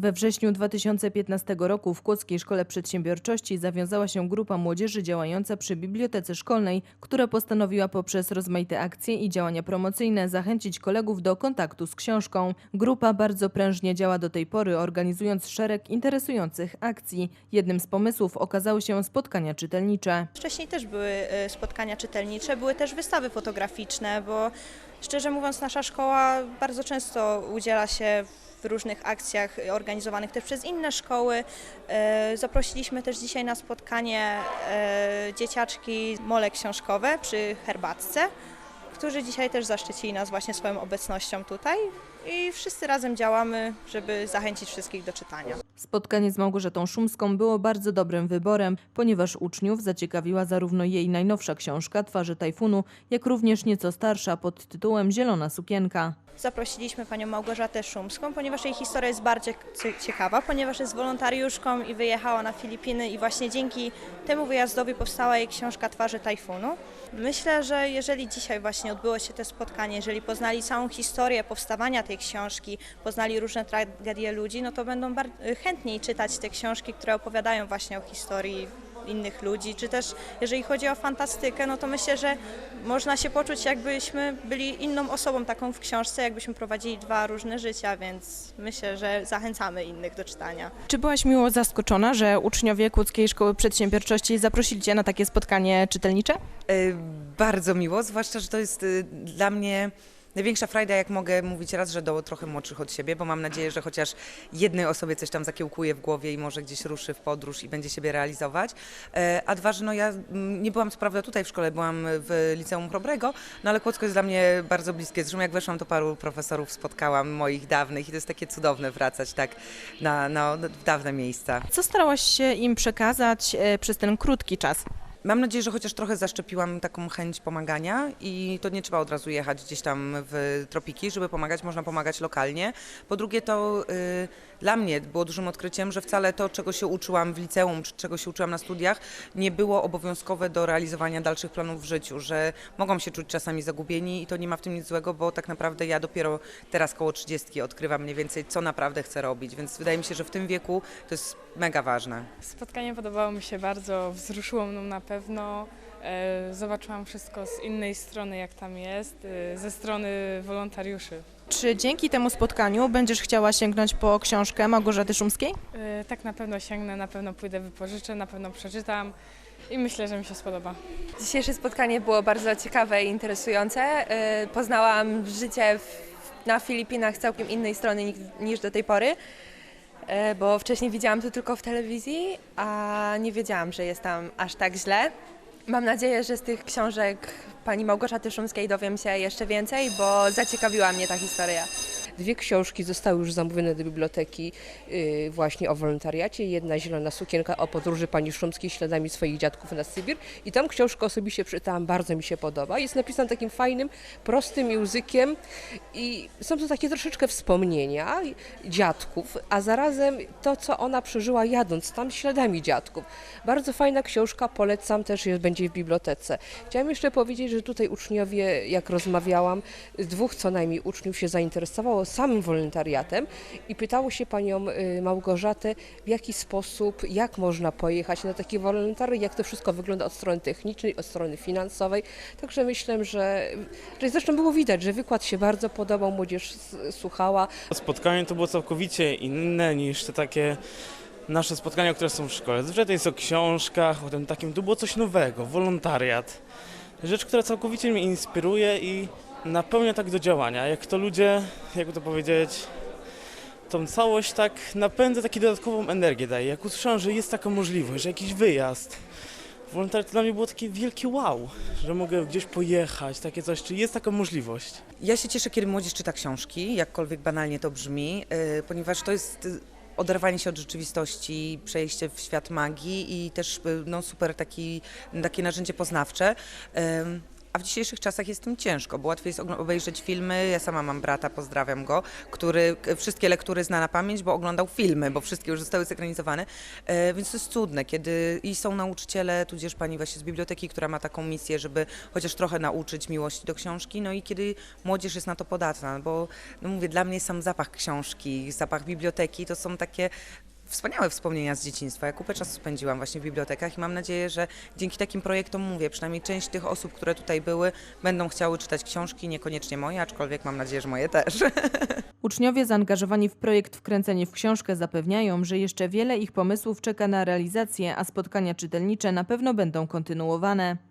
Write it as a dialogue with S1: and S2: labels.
S1: We wrześniu 2015 roku w Kłodzkiej Szkole Przedsiębiorczości zawiązała się grupa młodzieży działająca przy Bibliotece Szkolnej, która postanowiła poprzez rozmaite akcje i działania promocyjne zachęcić kolegów do kontaktu z książką. Grupa bardzo prężnie działa do tej pory, organizując szereg interesujących akcji. Jednym z pomysłów okazały się spotkania czytelnicze.
S2: Wcześniej też były e, spotkania czytelnicze, były też wystawy fotograficzne, bo szczerze mówiąc nasza szkoła bardzo często udziela się w różnych akcjach organizowanych też przez inne szkoły. E, Zaprosiliśmy też dzisiaj na spotkanie e, dzieciaczki mole książkowe przy herbatce, którzy dzisiaj też zaszczycili nas właśnie swoją obecnością tutaj i wszyscy razem działamy, żeby zachęcić wszystkich do czytania.
S1: Spotkanie z Małgorzatą Szumską było bardzo dobrym wyborem, ponieważ uczniów zaciekawiła zarówno jej najnowsza książka Twarze Tajfunu, jak również nieco starsza pod tytułem Zielona sukienka.
S2: Zaprosiliśmy panią Małgorzatę Szumską, ponieważ jej historia jest bardzo cie- ciekawa, ponieważ jest wolontariuszką i wyjechała na Filipiny i właśnie dzięki temu wyjazdowi powstała jej książka Twarze Tajfunu. Myślę, że jeżeli dzisiaj właśnie odbyło się to spotkanie, jeżeli poznali całą historię powstawania tej książki, poznali różne tragedie ludzi, no to będą chętniej czytać te książki, które opowiadają właśnie o historii innych ludzi, czy też jeżeli chodzi o fantastykę, no to myślę, że można się poczuć jakbyśmy byli inną osobą taką w książce, jakbyśmy prowadzili dwa różne życia, więc myślę, że zachęcamy innych do czytania.
S1: Czy byłaś miło zaskoczona, że uczniowie Kłodzkiej Szkoły Przedsiębiorczości zaprosili Cię na takie spotkanie czytelnicze?
S3: E, Bardzo miło, zwłaszcza, że to jest e, dla mnie największa frajda, jak mogę mówić raz, że do trochę młodszych od siebie, bo mam nadzieję, że chociaż jednej osobie coś tam zakiełkuje w głowie i może gdzieś ruszy w podróż i będzie siebie realizować. E, A dwa, że no ja mm, nie byłam co prawda tutaj w szkole, byłam w liceum Chrobrego, no ale Kłodzko jest dla mnie bardzo bliskie. Zresztą jak weszłam, to paru profesorów spotkałam, moich dawnych i to jest takie cudowne wracać tak na, na, dawne miejsca.
S1: Co starałaś się im przekazać e, przez ten krótki czas?
S3: Mam nadzieję, że chociaż trochę zaszczepiłam taką chęć pomagania i to nie trzeba od razu jechać gdzieś tam w tropiki, żeby pomagać, można pomagać lokalnie. Po drugie to y, dla mnie było dużym odkryciem, że wcale to, czego się uczyłam w liceum, czy czego się uczyłam na studiach, nie było obowiązkowe do realizowania dalszych planów w życiu, że mogą się czuć czasami zagubieni i to nie ma w tym nic złego, bo tak naprawdę ja dopiero teraz koło 30 odkrywam mniej więcej, co naprawdę chcę robić, więc wydaje mi się, że w tym wieku to jest mega ważne.
S4: Spotkanie podobało mi się bardzo, wzruszyło mną na pewno. E, Zobaczyłam wszystko z innej strony, jak tam jest, e, ze strony wolontariuszy.
S1: Czy dzięki temu spotkaniu będziesz chciała sięgnąć po książkę Małgorzaty Szumskiej?
S4: E, Tak na pewno sięgnę, na pewno pójdę wypożyczę, na pewno przeczytam i myślę, że mi się spodoba.
S5: Dzisiejsze spotkanie było bardzo ciekawe i interesujące. Poznałam życie w, na Filipinach z całkiem innej strony ni- niż do tej pory, bo wcześniej widziałam to tylko w telewizji, a nie wiedziałam, że jest tam aż tak źle. Mam nadzieję, że z tych książek pani Małgorzaty Szumskiej dowiem się jeszcze więcej, bo zaciekawiła mnie ta historia.
S6: Dwie książki zostały już zamówione do biblioteki yy, właśnie o wolontariacie. Jedna zielona sukienka o podróży pani Szumskiej śladami swoich dziadków na Sybir. I tą książkę osobiście przeczytałam, bardzo mi się podoba. Jest napisana takim fajnym, prostym językiem i są to takie troszeczkę wspomnienia dziadków, a zarazem to, co ona przeżyła jadąc tam śladami dziadków. Bardzo fajna książka, polecam, też jest, będzie w bibliotece. Chciałam jeszcze powiedzieć, że tutaj uczniowie, jak rozmawiałam, dwóch co najmniej uczniów się zainteresowało samym wolontariatem i pytało się panią y, Małgorzatę, w jaki sposób, jak można pojechać na takie wolontariat, jak to wszystko wygląda od strony technicznej, od strony finansowej. Także myślę, że, że zresztą było widać, że wykład się bardzo podobał, młodzież słuchała,
S7: Spotkanie to było całkowicie inne niż te takie nasze spotkania, które są w szkole. Zazwyczaj to jest o książkach, o tym takim, tu było coś nowego, wolontariat. Rzecz, która całkowicie mnie inspiruje i napełnia tak do działania. Jak to ludzie, jakby to powiedzieć, tą całość tak napędza, taką dodatkową energię daje. Jak usłyszałem, że jest taka możliwość, że jakiś wyjazd, wolontariat to dla mnie było takie wielkie wow, że mogę gdzieś pojechać, takie coś, czy jest taka możliwość.
S3: Ja się cieszę, kiedy młodzież czyta książki, jakkolwiek banalnie to brzmi, yy, ponieważ to jest yy, oderwanie się od rzeczywistości, przejście w świat magii i też yy, no, super taki, takie narzędzie poznawcze. A w dzisiejszych czasach jest tym ciężko, bo łatwiej jest obejrzeć filmy. Ja sama mam brata, pozdrawiam go, który wszystkie lektury zna na pamięć, bo oglądał filmy, bo wszystkie już zostały zekranizowane. E, więc to jest cudne, kiedy i są nauczyciele, tudzież pani właśnie z biblioteki, która ma taką misję, żeby chociaż trochę nauczyć miłości do książki, no i kiedy młodzież jest na to podatna, bo no mówię, dla mnie sam zapach książki, zapach biblioteki to są takie wspaniałe wspomnienia z dzieciństwa. Ja kupę czasu spędziłam właśnie w bibliotekach i mam nadzieję, że dzięki takim projektom mówię, przynajmniej część tych osób, które tutaj były, będą chciały czytać książki, niekoniecznie moje, aczkolwiek mam nadzieję, że moje też.
S1: Uczniowie zaangażowani w projekt Wkręcenie w książkę zapewniają, że jeszcze wiele ich pomysłów czeka na realizację, a spotkania czytelnicze na pewno będą kontynuowane.